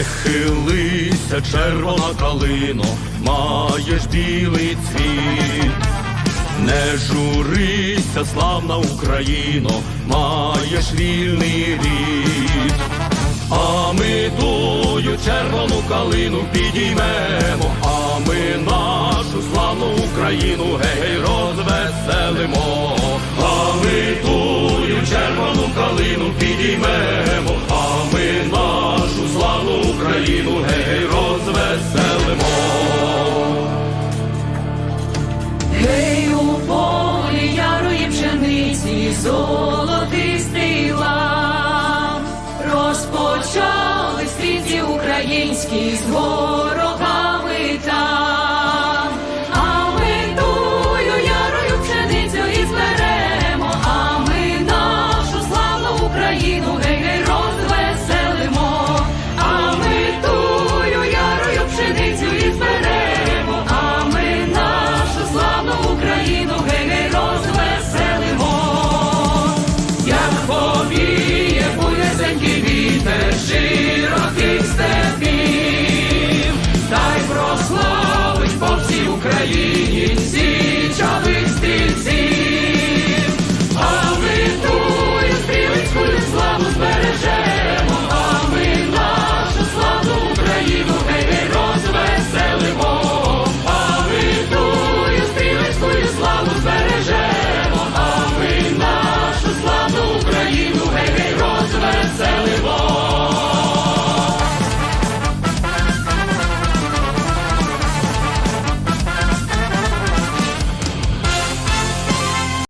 Похилися, червона калино, маєш білий цвіт. Не журися, славна Україно, маєш вільний рід. А ми тую червону калину підіймемо, а ми нашу славну Україну гей розвеселимо, а ми тую червону калину підіймемо, золотистий лав, розпочали стрільці українські з ворогами там, а ми тую ярою пшеницю і зберемо, а ми нашу славну Україну. you.